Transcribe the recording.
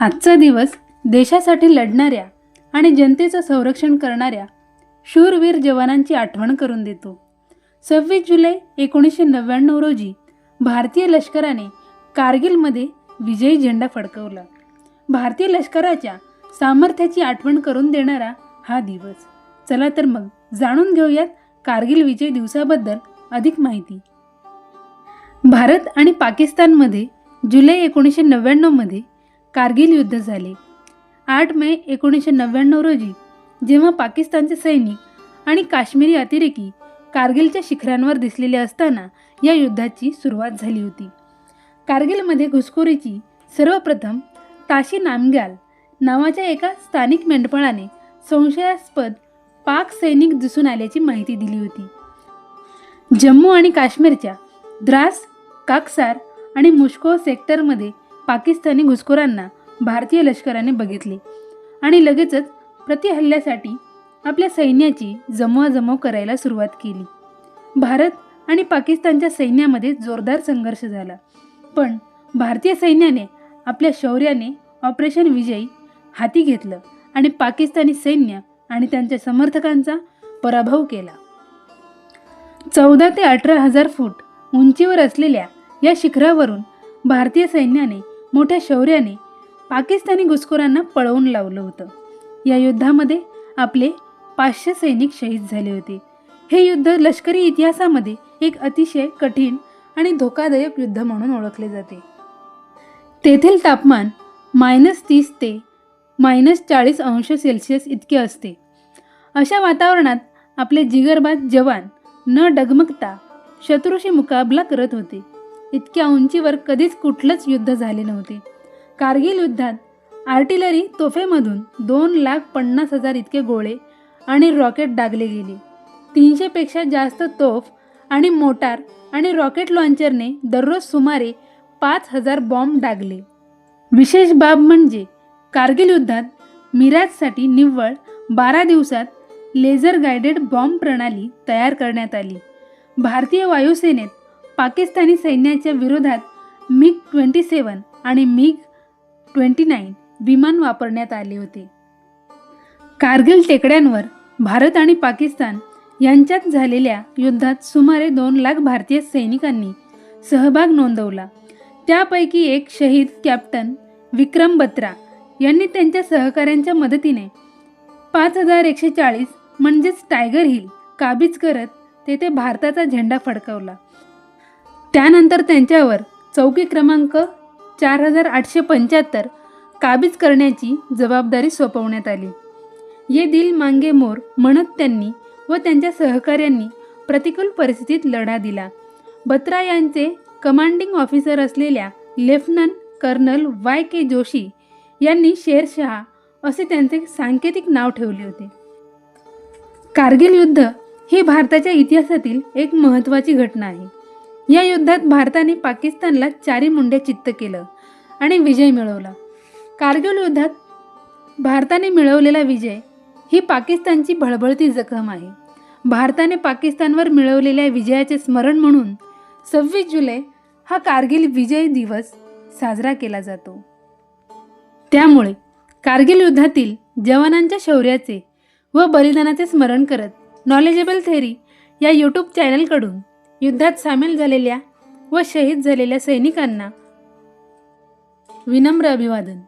आजचा दिवस देशासाठी लढणाऱ्या आणि जनतेचं संरक्षण करणाऱ्या शूरवीर जवानांची आठवण करून देतो. सव्वीस जुलै एकोणीसशे नव्याण्णव रोजी भारतीय लष्कराने कारगिलमध्ये विजयी झेंडा फडकवला. भारतीय लष्कराच्या सामर्थ्याची आठवण करून देणारा हा दिवस. चला तर मग जाणून घेऊयात कारगिल विजय दिवसाबद्दल अधिक माहिती. भारत आणि पाकिस्तानमध्ये जुलै एकोणीसशे नव्याण्णवमध्ये कारगिल युद्ध झाले. आठ मे एकोणीसशे नव्याण्णव रोजी जेव्हा पाकिस्तानचे सैनिक आणि काश्मीरी अतिरेकी कारगिलच्या शिखरांवर दिसलेले असताना या युद्धाची सुरुवात झाली होती. कारगिलमध्ये घुसखोरीची सर्वप्रथम ताशी नामग्याल नावाच्या एका स्थानिक मेंढपाळाने संशयास्पद पाक सैनिक दिसून आल्याची माहिती दिली होती. जम्मू आणि काश्मीरच्या द्रास काकसार आणि मुश्को सेक्टरमध्ये पाकिस्तानी घुसखोरांना भारतीय लष्कराने बघितले. आणि लगेचच प्रतिहल्ल्यासाठी आपल्या सैन्याची जमवाजमव करायला सुरुवात केली. भारत आणि पाकिस्तानच्या सैन्यामध्ये जोरदार संघर्ष झाला. पण भारतीय सैन्याने आपल्या शौर्याने ऑपरेशन विजयी हाती घेतलं आणि पाकिस्तानी सैन्य आणि त्यांच्या समर्थकांचा पराभव केला. चौदा ते अठरा हजार फूट उंचीवर असलेल्या या शिखरावरून भारतीय सैन्याने मोठ्या शौर्याने पाकिस्तानी घुसखोरांना पळवून लावलं होतं. या युद्धामध्ये आपले पाचशे सैनिक शहीद झाले होते. हे युद्ध लष्करी इतिहासामध्ये एक अतिशय कठीण आणि धोकादायक युद्ध म्हणून ओळखले जाते. तेथील तापमान मायनस तीस ते मायनस चाळीस अंश सेल्सिअस इतके असते. अशा वातावरणात आपले जिगरबाज जवान न डगमगता शत्रूशी मुकाबला करत होते. इतक्या उंचीवर कधीच कुठलंच युद्ध झाले नव्हते. कारगिल युद्धात आर्टिलरी तोफेमधून दोन लाख पन्नास हजार इतके गोळे आणि रॉकेट डागले गेले. तीनशेपेक्षा जास्त तोफ आणि मोटार आणि रॉकेट लॉन्चरने दररोज सुमारे पाच हजार बॉम्ब डागले. विशेष बाब म्हणजे कारगिल युद्धात मिराजसाठी निव्वळ बारा दिवसात लेझर गायडेड बॉम्ब प्रणाली तयार करण्यात आली. भारतीय वायुसेनेत पाकिस्तानी सैन्याच्या विरोधात मिग ट्वेंटी सेवन आणि मिग ट्वेंटी नाईन विमान वापरण्यात आले होते. कारगिल टेकड्यांवर भारत आणि पाकिस्तान यांच्यात झालेल्या युद्धात सुमारे दोन लाख भारतीय सैनिकांनी सहभाग नोंदवला. त्यापैकी एक शहीद कॅप्टन विक्रम बत्रा यांनी त्यांच्या सहकाऱ्यांच्या मदतीने पाच हजार एकशे चाळीस म्हणजेच टायगर हिल काबीज करत तेथे भारताचा झेंडा फडकवला. त्यानंतर त्यांच्यावर चौकी क्रमांक चार हजार आठशे पंच्याहत्तर काबीज करण्याची जबाबदारी सोपवण्यात आली. ये दिल मांगे मोर म्हणत त्यांनी व त्यांच्या सहकाऱ्यांनी प्रतिकूल परिस्थितीत लढा दिला. बत्रा यांचे कमांडिंग ऑफिसर असलेल्या lieutenant colonel Y K Joshi यांनी शेरशहा असे त्यांचे सांकेतिक नाव ठेवले होते. कारगिल युद्ध ही भारताच्या इतिहासातील एक महत्त्वाची घटना आहे. या युद्धात भारताने पाकिस्तानला चारी मुंड्या चित्त केलं आणि विजय मिळवला. कारगिल युद्धात भारताने मिळवलेला विजय ही पाकिस्तानची भळबळती जखम आहे. भारताने पाकिस्तानवर मिळवलेल्या विजयाचे स्मरण म्हणून सव्वीस जुलै हा कारगिल विजय दिवस साजरा केला जातो. त्यामुळे कारगिल युद्धातील जवानांच्या शौर्याचे व बलिदानाचे स्मरण करत नॉलेजेबल थेरी या यूट्यूब चॅनलकडून युद्धात सामील झालेल्या व शहीद झालेल्या सैनिकांना विनम्र अभिवादन.